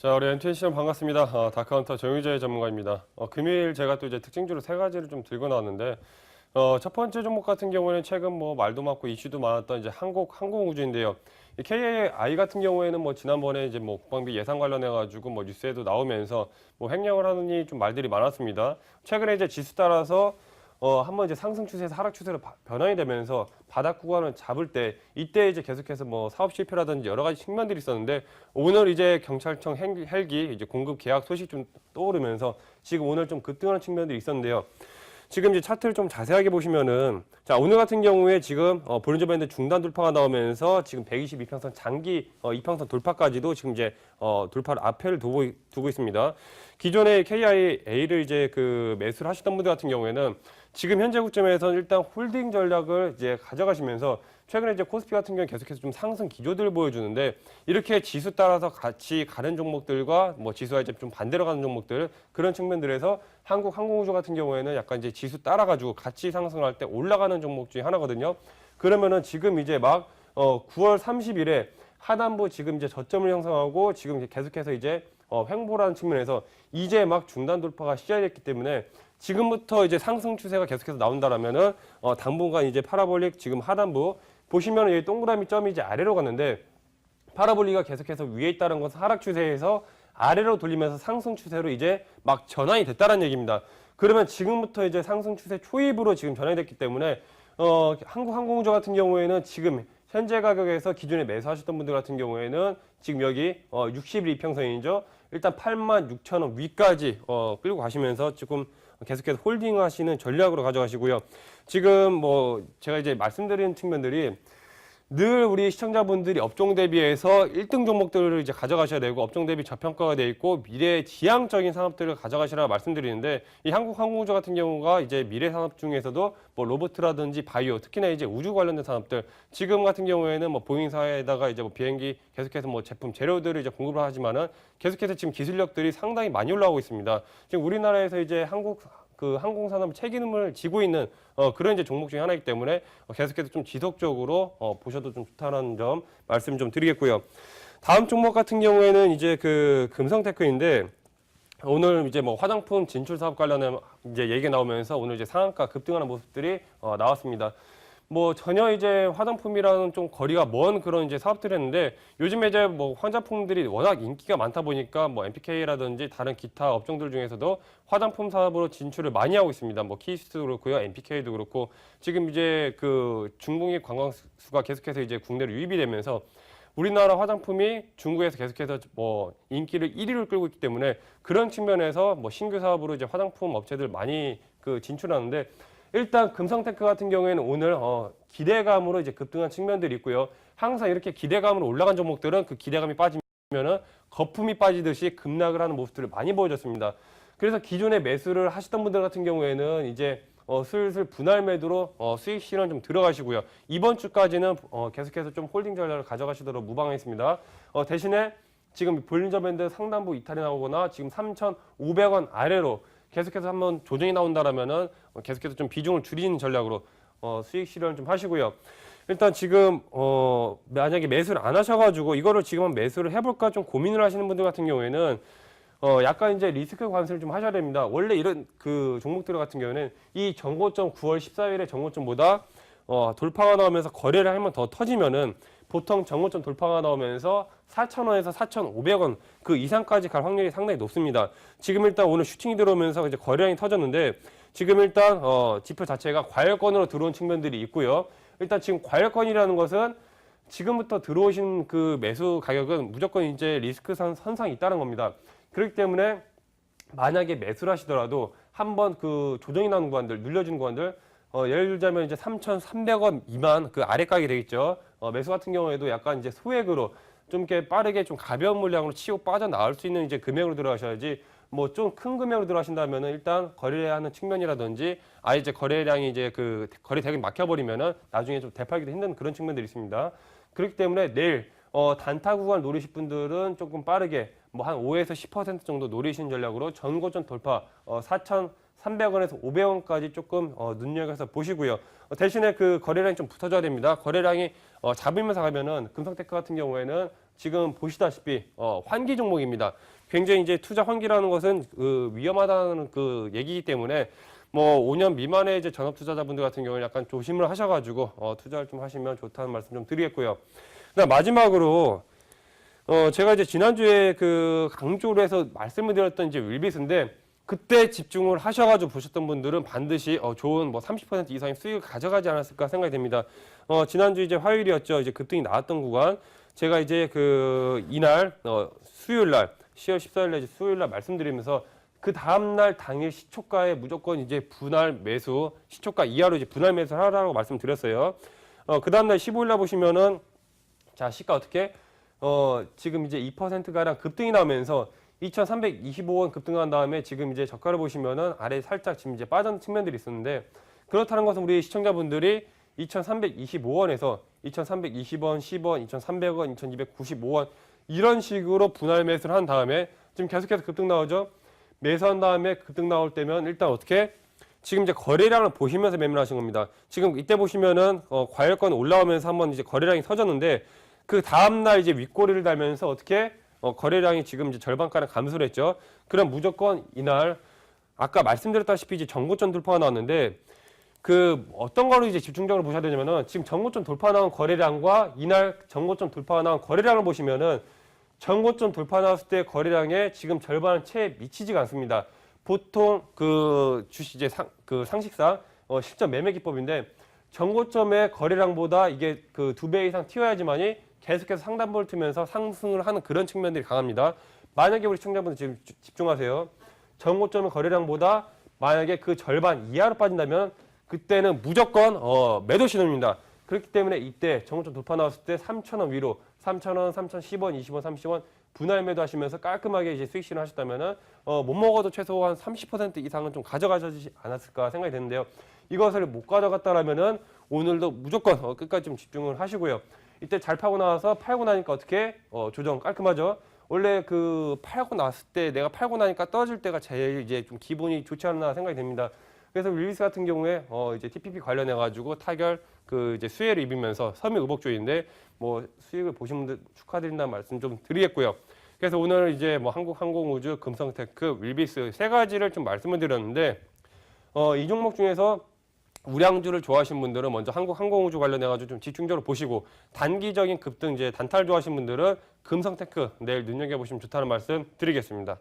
자, 우리 엔트리 시험 반갑습니다. 어, 다카운터 정유재 전문가입니다. 어, 금일 제가 또 이제 특징주로 세 가지를 좀 들고 나왔는데, 어, 첫 번째 종목 같은 경우에는 최근 뭐 말도 많고 이슈도 많았던 이제 한국 항공우주인데요. 이 KAI 같은 경우에는 뭐 지난번에 이제 뭐 국방비 예산 관련해 가지고 뭐 뉴스에도 나오면서 뭐 횡령을 하느니 좀 말들이 많았습니다. 최근에 이제 지수 따라서 어, 한번 이제 상승 추세에서 하락 추세로 바- 변환이 되면서 바닥 구간을 잡을 때 이때 이제 계속해서 뭐 사업 실패라든지 여러 가지 측면들이 있었는데 오늘 이제 경찰청 헬기, 헬기 이제 공급 계약 소식 좀 떠오르면서 지금 오늘 좀 급등하는 측면들이 있었는데요. 지금 이제 차트를 좀 자세하게 보시면은 자 오늘 같은 경우에 지금 어, 볼린저 밴드 중단 돌파가 나오면서 지금 122평선 장기 어, 이평선 돌파까지도 지금 이제 어, 돌파를 앞에를 두고, 두고 있습니다. 기존에 KIA를 이제 그 매수를 하시던 분들 같은 경우에는 지금 현재 구점에서는 일단 홀딩 전략을 이제 가져가시면서 최근에 이제 코스피 같은 경우 계속해서 좀 상승 기조들을 보여주는데 이렇게 지수 따라서 같이 가는 종목들과 뭐 지수와 이제 좀 반대로 가는 종목들 그런 측면들에서 한국 항공우주 같은 경우에는 약간 이제 지수 따라가지고 같이 상승할 때 올라가는 종목 중에 하나거든요. 그러면은 지금 이제 막 어, 9월 30일에 하단부 지금 이제 저점을 형성하고 지금 계속해서 이제 어, 횡보라는 측면에서 이제 막 중단 돌파가 시작했기 때문에 지금부터 이제 상승 추세가 계속해서 나온다라면은 어, 당분간 이제 파라볼릭 지금 하단부 보시면 이 동그라미 점이 이제 아래로 갔는데 파라볼리가 계속해서 위에 있다는 것은 하락 추세에서 아래로 돌리면서 상승 추세로 이제 막 전환이 됐다는 얘기입니다. 그러면 지금부터 이제 상승 추세 초입으로 지금 전환이 됐기 때문에 어, 한국 항공우주 같은 경우에는 지금 현재 가격에서 기존에 매수하셨던 분들 같은 경우에는 지금 여기 어, 60일 이평선이죠. 일단 8만 6천 원 위까지 어, 끌고 가시면서 지금 계속해서 홀딩하시는 전략으로 가져가시고요. 지금 뭐 제가 이제 말씀드리는 측면들이 늘 우리 시청자분들이 업종 대비해서 1등 종목들을 이제 가져가셔야 되고 업종 대비 저평가가 돼 있고 미래 지향적인 산업들을 가져가시라고 말씀드리는데 이 한국 항공우주 같은 경우가 이제 미래 산업 중에서도 뭐 로봇이라든지 바이오 특히나 이제 우주 관련된 산업들 지금 같은 경우에는 뭐 보잉사에다가 이제 뭐 비행기 계속해서 뭐 제품 재료들을 이제 공급을 하지만은 계속해서 지금 기술력들이 상당히 많이 올라오고 있습니다. 지금 우리나라에서 이제 한국 그 항공 산업 책임을 지고 있는 어, 그런 이제 종목 중에 하나이기 때문에 어, 계속해서 좀 지속적으로 어, 보셔도 좀 좋다는 점 말씀 좀 드리겠고요. 다음 종목 같은 경우에는 이제 그 금성테크인데 오늘 이제 뭐 화장품 진출 사업 관련해 이제 얘기 나오면서 오늘 이제 상한가 급등하는 모습들이 어, 나왔습니다. 뭐 전혀 이제 화장품이랑은 좀 거리가 먼 그런 이제 사업들을 했는데 요즘에 이제 뭐 화장품들이 워낙 인기가 많다 보니까 뭐 MPK라든지 다른 기타 업종들 중에서도 화장품 사업으로 진출을 많이 하고 있습니다. 뭐 키스도 그렇고요, MPK도 그렇고 지금 이제 그 중국인 관광수가 계속해서 이제 국내로 유입이 되면서 우리나라 화장품이 중국에서 계속해서 뭐 인기를 1위를 끌고 있기 때문에 그런 측면에서 뭐 신규 사업으로 이제 화장품 업체들 많이 그 진출하는데 일단 금성테크 같은 경우에는 오늘 어, 기대감으로 이제 급등한 측면들이 있고요. 항상 이렇게 기대감으로 올라간 종목들은 그 기대감이 빠지면은 거품이 빠지듯이 급락을 하는 모습들을 많이 보여줬습니다. 그래서 기존에 매수를 하시던 분들 같은 경우에는 이제 어, 슬슬 분할 매도로 어, 수익 실현 좀 들어가시고요. 이번 주까지는 어, 계속해서 좀 홀딩 전략을 가져가시도록 무방하겠습니다. 어, 대신에 지금 볼린저 밴드 상단부 이탈이 나오거나 지금 3,500원 아래로 계속해서 한번 조정이 나온다라면은 어, 계속해서 좀 비중을 줄이는 전략으로 어, 수익 실현 좀 하시고요. 일단 지금 어, 만약에 매수를 안 하셔가지고 이거를 지금 은 매수를 해볼까 좀 고민을 하시는 분들 같은 경우에는 어, 약간 이제 리스크 관세를 좀 하셔야 됩니다. 원래 이런 그 종목들 같은 경우에는 이 정고점 9월 14일의 정고점보다 어, 돌파가 나오면서 거래를 하면 더 터지면은 보통 정고점 돌파가 나오면서 4,000원에서 4,500원 그 이상까지 갈 확률이 상당히 높습니다. 지금 일단 오늘 슈팅이 들어오면서 이제 거래량이 터졌는데 지금 일단 어, 지표 자체가 과열권으로 들어온 측면들이 있고요. 일단 지금 과열권이라는 것은 지금부터 들어오신 그 매수 가격은 무조건 이제 리스크 선, 선상이 있다는 겁니다. 그렇기 때문에 만약에 매수를 하시더라도 한번 그 조정이 나는 구간들, 눌려주는 구간들, 어, 예를 들자면 이제 3,300원 미만 그 아래 가격이 되겠죠. 어, 매수 같은 경우에도 약간 이제 소액으로 좀 이렇게 빠르게 좀 가벼운 물량으로 치고 빠져나올 수 있는 이제 금액으로 들어가셔야지 뭐 좀 큰 금액으로 들어가신다면은 일단 거래하는 측면이라든지 아 이제 거래량이 이제 그 거래 대금이 막혀버리면은 나중에 좀 되팔기도 힘든 그런 측면들이 있습니다. 그렇기 때문에 내일 어, 단타 구간 노리실 분들은 조금 빠르게 뭐 한 5에서 10% 정도 노리신 전략으로 전고점 돌파 어, 4,300원에서 500원까지 조금 어, 눈여겨서 보시고요. 어, 대신에 그 거래량이 좀 붙어줘야 됩니다. 거래량이 어, 잡으면서 가면은 금성테크 같은 경우에는 지금 보시다시피 어, 환기 종목입니다. 굉장히 이제 투자 환기라는 것은 그 위험하다는 그 얘기이기 때문에 뭐 5년 미만의 이제 전업 투자자분들 같은 경우는 약간 조심을 하셔가지고 어, 투자를 좀 하시면 좋다는 말씀 좀 드리겠고요. 마지막으로 어, 제가 이제 지난주에 그 강조를 해서 말씀을 드렸던 이제 윌비스인데 그때 집중을 하셔가지고 보셨던 분들은 반드시 어, 좋은 뭐 30% 이상의 수익을 가져가지 않았을까 생각이 됩니다. 어, 지난주 이제 화요일이었죠. 이제 급등이 나왔던 구간. 제가 이제 그 이날 어, 수요일 날 10월 14일 날 수요일 날 말씀드리면서 그 다음 날 당일 시초가에 무조건 이제 분할 매수 시초가 이하로 이제 분할 매수를 하라고 말씀드렸어요. 어, 그 다음 날 15일 날 보시면은 자 시가 어떻게 어, 지금 이제 2% 가량 급등이 나오면서 2,325원 급등한 다음에 지금 이제 저가를 보시면은 아래 살짝 지금 이제 빠진 측면들이 있었는데 그렇다는 것은 우리 시청자분들이 2,325원에서 2,320원, 10원, 2,300원, 2,295원 이런 식으로 분할 매수를 한 다음에 지금 계속해서 급등 나오죠. 매수한 다음에 급등 나올 때면 일단 어떻게 지금 이제 거래량을 보시면서 매매하신 겁니다. 지금 이때 보시면은 어, 과열권 올라오면서 한번 이제 거래량이 서졌는데 그 다음 날 이제 윗꼬리를 달면서 어떻게 어, 거래량이 지금 이제 절반가량 감소를 했죠. 그럼 무조건 이날 아까 말씀드렸다시피 이제 전고점 돌파가 나왔는데 그 어떤 거를 이제 집중적으로 보셔야 되냐면은 지금 전고점 돌파 나온 거래량과 이날 전고점 돌파 나온 거래량을 보시면은 전고점 돌파 나왔을 때 거래량의 지금 절반은 채 미치지가 않습니다. 보통 그 주식 이제 상, 그 상식상 어, 실전 매매 기법인데 전고점의 거래량보다 이게 그 두 배 이상 튀어야지만이 계속해서 상단보를 트면서 상승을 하는 그런 측면들이 강합니다. 만약에 우리 시청자분들 지금 주- 집중하세요. 전고점의 거래량보다 만약에 그 절반 이하로 빠진다면 그때는 무조건 어, 매도 신호입니다. 그렇기 때문에 이때 정고점 돌파 나왔을 때 3,000원 위로 3,000원, 3,010원, 20원, 30원 분할 매도 하시면서 깔끔하게 이제 수익 실현 하셨다면은 어, 못 먹어도 최소한 30% 이상은 좀 가져가시지 않았을까 생각이 되는데요. 이것을 못 가져갔다라면은 오늘도 무조건 어, 끝까지 좀 집중을 하시고요. 이때 잘 파고 나와서 팔고 나니까 어떻게 어, 조정 깔끔하죠. 원래 그 팔고 났을 때 내가 팔고 나니까 떨어질 때가 제일 이제 좀 기분이 좋지 않나 생각이 됩니다. 그래서 윌리스 같은 경우에 어 이제 TPP 관련해 가지고 타결 그 이제 수혜를 입으면서 섬유 의복주인데 뭐 수익을 보신 분들 축하드린다는 말씀 좀 드리겠고요. 그래서 오늘 이제 뭐 한국 항공우주, 금성테크, 윌비스 세 가지를 좀 말씀을 드렸는데 어이 종목 중에서 우량주를 좋아하시는 분들은 먼저 한국 항공우주 관련해 가지고 좀 집중적으로 보시고 단기적인 급등 이제 단타를 좋아하시는 분들은 금성테크 내일 눈여겨 보시면 좋다는 말씀 드리겠습니다.